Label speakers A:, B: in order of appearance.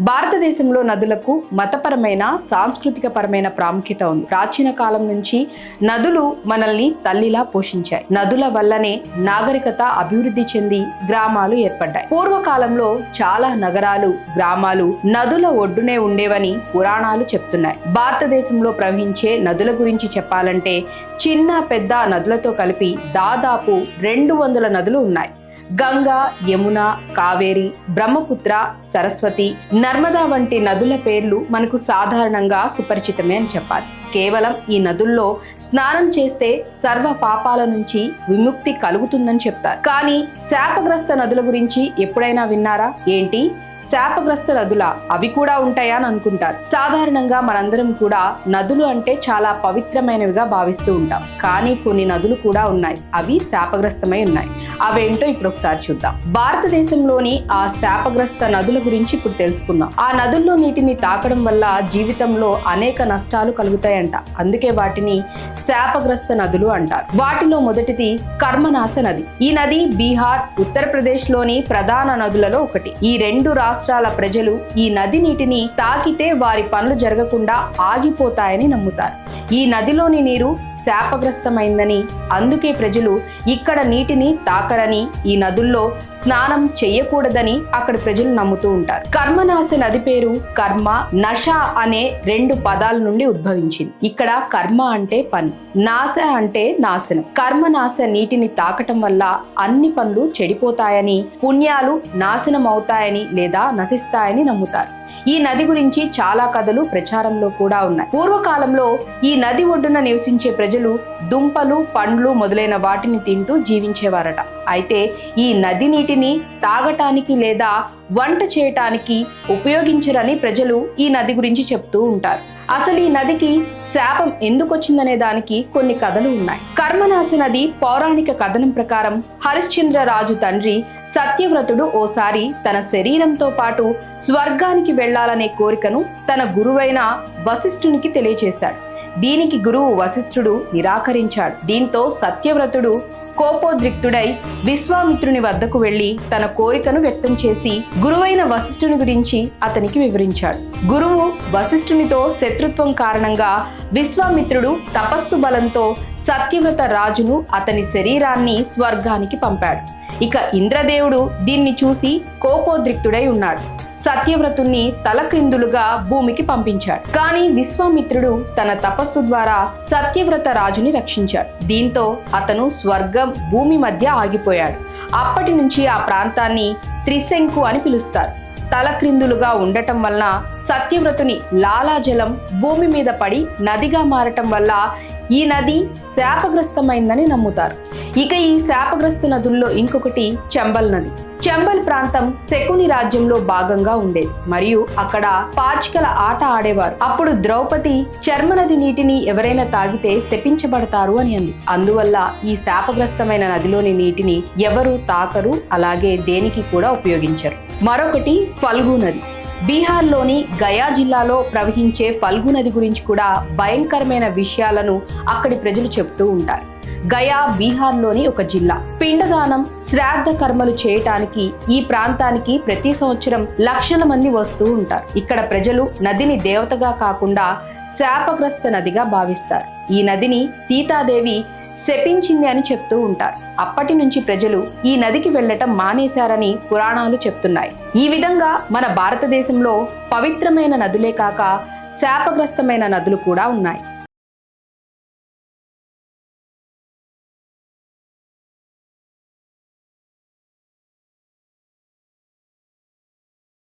A: భారతదేశంలో నదులకు మతపరమైన సాంస్కృతిక పరమైన ప్రాముఖ్యత ఉంది. ప్రాచీన కాలం నుంచి నదులు మనల్ని తల్లిలా పోషించాయి. నదుల వల్లనే నాగరికత అభివృద్ధి చెంది గ్రామాలు ఏర్పడ్డాయి. పూర్వకాలంలో చాలా నగరాలు గ్రామాలు నదుల ఒడ్డునే ఉండేవని పురాణాలు చెప్తున్నాయి. భారతదేశంలో ప్రవహించే నదుల గురించి చెప్పాలంటే చిన్న పెద్ద నదులతో కలిపి దాదాపు రెండు వందల నదులు ఉన్నాయి. గంగా యమున కావేరి బ్రహ్మపుత్ర సరస్వతి నర్మదా వంటి నదుల పేర్లు మనకు సాధారణంగా సుపరిచితమే అని చెప్పాలి. కేవలం ఈ నదుల్లో స్నానం చేస్తే సర్వ పాపాల నుంచి విముక్తి కలుగుతుందని చెప్తారు. కానీ శాపగ్రస్త నదుల గురించి ఎప్పుడైనా విన్నారా? ఏంటి? శాపగ్రస్త నదుల అవి కూడా ఉంటాయా అని అనుకుంటారు. సాధారణంగా మనందరం కూడా నదులు అంటే చాలా పవిత్రమైనవిగా భావిస్తూ ఉంటాం. కానీ కొన్ని నదులు కూడా ఉన్నాయి. అవి శాపగ్రస్తమై ఉన్నాయి. అవేంటో ఇప్పుడు ఒకసారి చూద్దాం. భారతదేశంలోని ఆ శాపగ్రస్త నదుల గురించి ఇప్పుడు తెలుసుకుందాం. ఆ నదుల్లో నీటిని తాకడం వల్ల జీవితంలో అనేక నష్టాలు కలుగుతాయి ఉంటాయంట అందుకే వాటిని శాపగ్రస్త నదులు అంటారు. వాటిలో మొదటిది కర్మనాశ నది. ఈ నది బీహార్ ఉత్తరప్రదేశ్లోని ప్రధాన నదులలో ఒకటి. ఈ రెండు రాష్ట్రాల ప్రజలు ఈ నది నీటిని తాకితే వారి పనులు జరగకుండా ఆగిపోతాయని నమ్ముతారు. ఈ నదిలోని నీరు శాపగ్రస్తమైందని అందుకే ప్రజలు ఇక్కడ నీటిని తాకరని ఈ నదుల్లో స్నానం చెయ్యకూడదని అక్కడ ప్రజలు నమ్ముతూ ఉంటారు. కర్మనాశ నది పేరు కర్మ నష అనే రెండు పదాల నుండి ఉద్భవించింది. ఇక్కడ కర్మ అంటే పని నాశ అంటే నాశనం. కర్మ నాశ నీటిని తాకటం వల్ల అన్ని పనులు చెడిపోతాయని పుణ్యాలు నాశనం అవుతాయని లేదా నశిస్తాయని నమ్ముతారు. ఈ నది గురించి చాలా కథలు ప్రచారంలో కూడా ఉన్నాయి. పూర్వకాలంలో ఈ నది ఒడ్డున నివసించే ప్రజలు దుంపలు పండ్లు మొదలైన వాటిని తింటూ జీవించేవారట. అయితే ఈ నది నీటిని తాగటానికి లేదా వంట చేయటానికి ఉపయోగించరని ప్రజలు ఈ నది గురించి చెప్తూ ఉంటారు. అసలు ఈ నదికి శాపం ఎందుకు వచ్చిందనే దానికి కొన్ని కథలు ఉన్నాయి. కర్మనాశ నది పౌరాణిక కథనం ప్రకారం హరిశ్చంద్ర రాజు తండ్రి సత్యవ్రతుడు ఓసారి తన శరీరంతో పాటు స్వర్గానికి వెళ్ళాలనే కోరికను తన గురువైన వశిష్ఠునికి తెలియచేశాడు దీనికి గురువు వశిష్ఠుడు నిరాకరించాడు. దీంతో సత్యవ్రతుడు కోపోద్రిక్తుడై విశ్వామిత్రుని వద్దకు వెళ్ళి తన కోరికను వ్యక్తం చేసి గురువైన వశిష్ఠుని గురించి అతనికి వివరించాడు. గురువు వశిష్ఠునితో శత్రుత్వం కారణంగా విశ్వామిత్రుడు తపస్సు బలంతో సత్యవ్రత రాజును అతని శరీరాన్ని స్వర్గానికి పంపాడు. ఇక ఇంద్రదేవుడు దీన్ని చూసి కోపోద్రిక్తుడై ఉన్నాడు. సత్యవ్రతుణ్ణి తలక్రిందులుగా భూమికి పంపించాడు. కానీ విశ్వామిత్రుడు తన తపస్సు ద్వారా సత్యవ్రత రాజుని రక్షించాడు. దీంతో అతను స్వర్గం భూమి మధ్య ఆగిపోయాడు. అప్పటి నుంచి ఆ ప్రాంతాన్ని త్రిశంకు అని పిలుస్తారు. తలక్రిందులుగా ఉండటం వలన సత్యవ్రతుని లాలాజలం భూమి మీద పడి నదిగా మారటం వల్ల ఈ నది శాపగ్రస్తమైందని నమ్ముతారు. ఇక ఈ శాపగ్రస్త నదుల్లో ఇంకొకటి చంబల్ నది. చంబల్ ప్రాంతం శకుని రాజ్యంలో భాగంగా ఉండేది. మరియు అక్కడ పాచికల ఆట ఆడేవారు. అప్పుడు ద్రౌపది చర్మనది నీటిని ఎవరైనా తాగితే శపించబడతారు అని అంది. అందువల్ల ఈ శాపగ్రస్తమైన నదిలోని నీటిని ఎవరు తాకరు అలాగే దేనికి కూడా ఉపయోగించరు. మరొకటి ఫల్గు నది. బీహార్లోని గయా జిల్లాలో ప్రవహించే ఫల్గు నది గురించి కూడా భయంకరమైన విషయాలను అక్కడి ప్రజలు చెబుతూ ఉంటారు. గయా బీహార్లోని ఒక జిల్లా. పిండదానం శ్రాద్ధ కర్మలు చేయటానికి ఈ ప్రాంతానికి ప్రతి సంవత్సరం లక్షల మంది వస్తూ ఉంటారు. ఇక్కడ ప్రజలు నదిని దేవతగా కాకుండా శాపగ్రస్త నదిగా భావిస్తారు. ఈ నదిని సీతాదేవి శపించింది అని చెప్తూ ఉంటారు. అప్పటి నుంచి ప్రజలు ఈ నదికి వెళ్ళటం మానేశారని పురాణాలు చెప్తున్నాయి. ఈ విధంగా మన భారతదేశంలో పవిత్రమైన నదులే కాక శాపగ్రస్తమైన నదులు కూడా ఉన్నాయి.